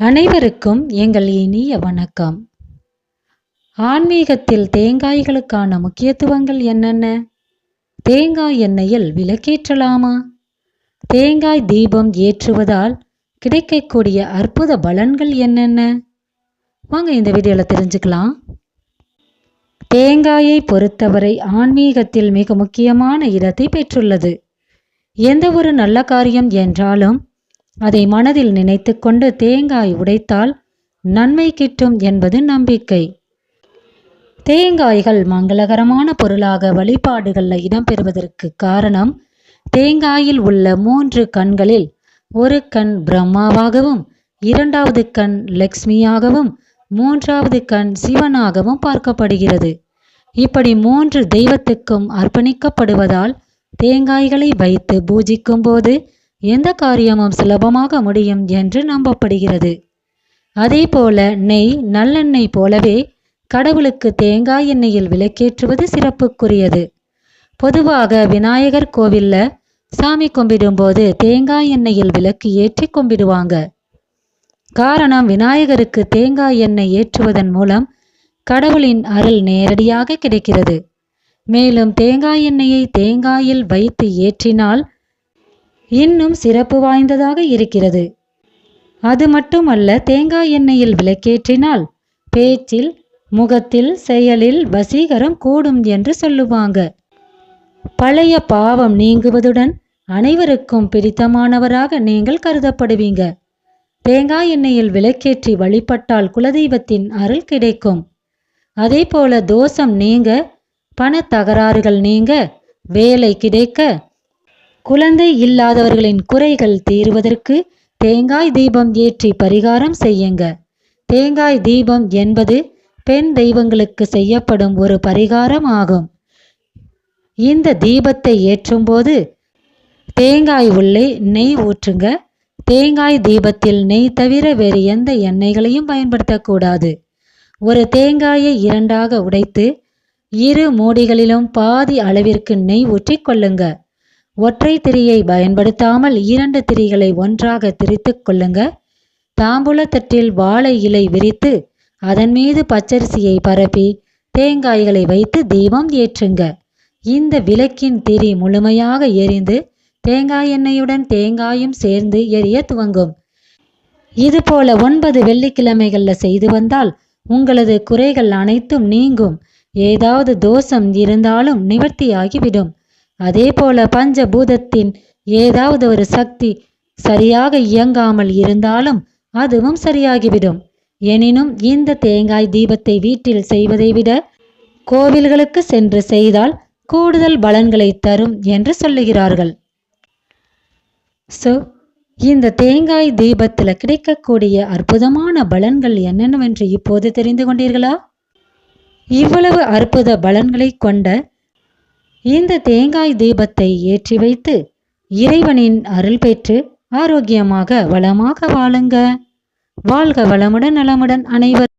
அனைவருக்கும் எங்கள் இனிய வணக்கம். ஆன்மீகத்தில் தேங்காய்களுக்கான முக்கியத்துவங்கள் என்னென்ன? தேங்காய் எண்ணெயில் விளக்கேற்றலாமா? தேங்காய் தீபம் ஏற்றுவதால் கிடைக்கக்கூடிய அற்புத பலன்கள் என்னென்ன? வாங்க இந்த வீடியோவில் தெரிஞ்சுக்கலாம். தேங்காயை பொறுத்தவரை ஆன்மீகத்தில் மிக முக்கியமான இடத்தை பெற்றுள்ளது. எந்த ஒரு நல்ல காரியம் என்றாலும் அதை மனதில் நினைத்துக்கொண்டு தேங்காய் உடைத்தால் நன்மை கிட்டும் என்பது நம்பிக்கை. தேங்காய்கள் மங்களகரமான பொருளாக வழிபாடுகளில் இடம்பெறுவதற்கு காரணம் தேங்காயில் உள்ள மூன்று கண்களில் ஒரு கண் பிரம்மாவாகவும் இரண்டாவது கண் லக்ஷ்மியாகவும் மூன்றாவது கண் சிவனாகவும் பார்க்கப்படுகிறது. இப்படி மூன்று தெய்வத்துக்கும் அர்ப்பணிக்கப்படுவதால் தேங்காய்களை வைத்து பூஜிக்கும் போது எந்த காரியமும் சுலபமாக முடியும் என்று நம்பப்படுகிறது. அதேபோல நெய் நல்லெண்ணெய் போலவே கடவுளுக்கு தேங்காய் எண்ணெயில் விளக்கேற்றுவது சிறப்புக்குரியது. பொதுவாக விநாயகர் கோவில்ல சாமி கும்பிடும்போது தேங்காய் எண்ணெயில் விளக்கு ஏற்றி கும்பிடுவாங்க. காரணம் விநாயகருக்கு தேங்காய் எண்ணெய் ஏற்றுவதன் மூலம் கடவுளின் அருள் நேரடியாக கிடைக்கிறது. மேலும் தேங்காய் எண்ணெயை தேங்காயில் வைத்து ஏற்றினால் இன்னும் சிறப்பு வாய்ந்ததாக இருக்கிறது. அது மட்டுமல்ல தேங்காய் எண்ணெயில் விளக்கேற்றினால் பேச்சில் முகத்தில் செயலில் வசீகரம் கூடும் என்று சொல்லுவாங்க. பழைய பாவம் நீங்குவதுடன் அனைவருக்கும் பிடித்தமானவராக நீங்கள் கருதப்படுவீங்க. தேங்காய் எண்ணெயில் விளக்கேற்றி வழிபட்டால் குலதெய்வத்தின் அருள் கிடைக்கும். அதே போல தோஷம் நீங்க பண தகராறுகள் நீங்க வேலை கிடைக்க குழந்தை இல்லாதவர்களின் குறைகள் தீர்வதற்கு தேங்காய் தீபம் ஏற்றி பரிகாரம் செய்யுங்க. தேங்காய் தீபம் என்பது பெண் தெய்வங்களுக்கு செய்யப்படும் ஒரு பரிகாரம் ஆகும். இந்த தீபத்தை ஏற்றும்போது தேங்காய் உள்ளே நெய் ஊற்றுங்க. தேங்காய் தீபத்தில் நெய் தவிர வேறு எந்த எண்ணெய்களையும் பயன்படுத்தக்கூடாது. ஒரு தேங்காயை இரண்டாக உடைத்து இரு மூடிகளிலும் பாதி அளவிற்கு நெய் ஊற்றி கொள்ளுங்க. ஒற்றை திரியை பயன்படுத்தாமல் இரண்டு திரிகளை ஒன்றாக திரித்து கொள்ளுங்க. தாம்பூல தட்டில் வாழை இலை விரித்து அதன் மீது பச்சரிசியை பரப்பி தேங்காய்களை வைத்து தீபம் ஏற்றுங்க. இந்த விளக்கின் திரி முழுமையாக எரிந்து தேங்காய் எண்ணெயுடன் தேங்காயும் சேர்ந்து எரிய துவங்கும். இதுபோல ஒன்பது வெள்ளிக்கிழமைகளில் செய்து வந்தால் உங்களது குறைகள் அனைத்தும் நீங்கும். ஏதாவது தோஷம் இருந்தாலும் நிவர்த்தியாகிவிடும். அதே போல பஞ்சபூதத்தின் ஏதாவது ஒரு சக்தி சரியாக இயங்காமல் இருந்தாலும் அதுவும் சரியாகிவிடும். எனினும் இந்த தேங்காய் தீபத்தை வீட்டில் செய்வதை விட கோவில்களுக்கு சென்று செய்தால் கூடுதல் பலன்களை தரும் என்று சொல்லுகிறார்கள். ஸோ இந்த தேங்காய் தீபத்தில் கிடைக்கக்கூடிய அற்புதமான பலன்கள் என்னென்னவென்று இப்போது தெரிந்து கொண்டீர்களா? இவ்வளவு அற்புத பலன்களை கொண்ட இந்த தேங்காய் தீபத்தை ஏற்றி வைத்து இறைவனின் அருள் பெற்று ஆரோக்கியமாக வளமாக வாழுங்க. வாழ்க வளமுடன் நலமுடன் அனைவர்